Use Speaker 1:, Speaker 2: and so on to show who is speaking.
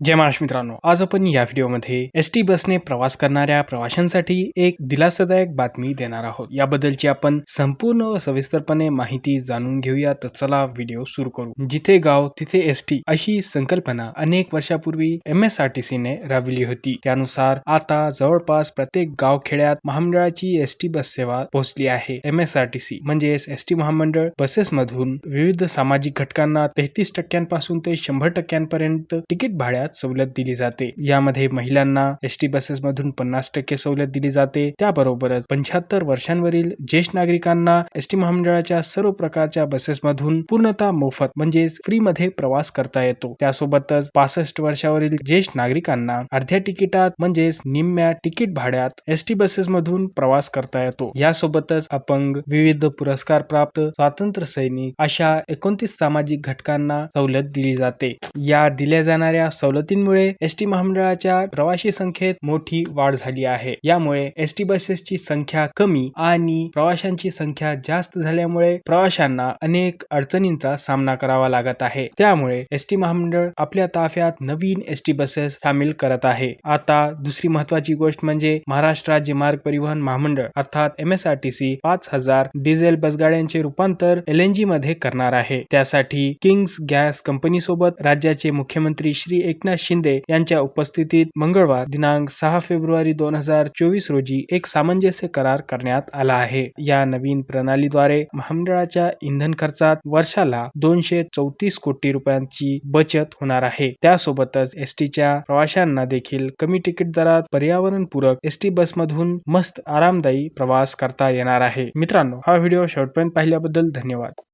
Speaker 1: जय महाराष्ट्र मित्रांनो आज आपण या व्हिडिओमध्ये एस टी बसने प्रवास करणाऱ्या प्रवाशांसाठी एक दिलासादायक बातमी देणार आहोत. याबद्दलची आपण संपूर्ण व सविस्तरपणे माहिती जाणून घेऊया तर चला व्हिडिओ सुरू करू. जिथे गाव तिथे एस टी अशी संकल्पना अनेक वर्षापूर्वी M S R T C ने राबविली होती. त्यानुसार आता जवळपास प्रत्येक गाव खेड्यात महामंडळाची एस टी बस सेवा पोहोचली आहे. M S R T C म्हणजेच एस टी महामंडळ बसेस मधून विविध सामाजिक घटकांना तेहतीस टक्क्यांपासून ते शंभर टक्क्यांपर्यंत तिकीट भाड्या रुपयात सवलत दिली जाते. यामध्ये महिलांना एस टी बसेस मधून पन्नास टक्के सवलत दिली जाते. त्याबरोबरच पंच्याहत्तर वर्षांवरील ज्येष्ठ नागरिकांना एस टी महामंडळाच्या सर्व प्रकारच्या बसेस मधून पूर्णतः मोफत म्हणजेच फ्री मध्ये प्रवास करता येतो. त्यासोबतच पासष्ट वर्षावरील ज्येष्ठ नागरिकांना अर्ध्या तिकिटात म्हणजेच निम्म्या तिकीट भाड्यात एस टी बसेस मधून प्रवास करता येतो. यासोबतच अपंग विविध पुरस्कार प्राप्त स्वातंत्र्य सैनिक अशा एकोणतीस सामाजिक घटकांना सवलत दिली जाते. या दिल्या जाणाऱ्या सवलतींमुळे एस टी महामंडळाच्या प्रवाशी संख्येत मोठी वाढ झाली आहे. यामुळे एस टी बसेसची संख्या कमी आणि प्रवाशांची संख्या जास्त झाल्यामुळे प्रवाशांना अनेक अडचणींचा सामना करावा लागत आहे. त्यामुळे एस टी महामंडळ आपल्या ताफ्यात नवीन एस टी बसेस सामील करत आहे. आता दुसरी महत्वाची गोष्ट म्हणजे महाराष्ट्र राज्य मार्ग परिवहन महामंडळ अर्थात M S R T C पाच हजार डिझेल बसगाड्यांचे रूपांतर एल एन जी मध्ये करणार आहे. त्यासाठी किंग्स गॅस कंपनी सोबत राज्याचे मुख्यमंत्री श्री एक एकनाथ शिंदे यांच्या उपस्थितीत मंगळवार दिनांक सहा फेब्रुवारी दोन हजार चोवीस रोजी एक सामंजस्य करार करण्यात आला आहे. या नवीन प्रणालीद्वारे महामंडळाच्या इंधन खर्चात वर्षाला दोनशे चौतीस कोटी रुपयांची बचत होणार आहे. त्यासोबतच एस टीच्या प्रवाशांना देखील कमी तिकीट दरात पर्यावरणपूरक एस टी बसमधून मस्त आरामदायी प्रवास करता येणार आहे. मित्रांनो हा व्हिडिओ शेवटपर्यंत पाहिल्याबद्दल धन्यवाद.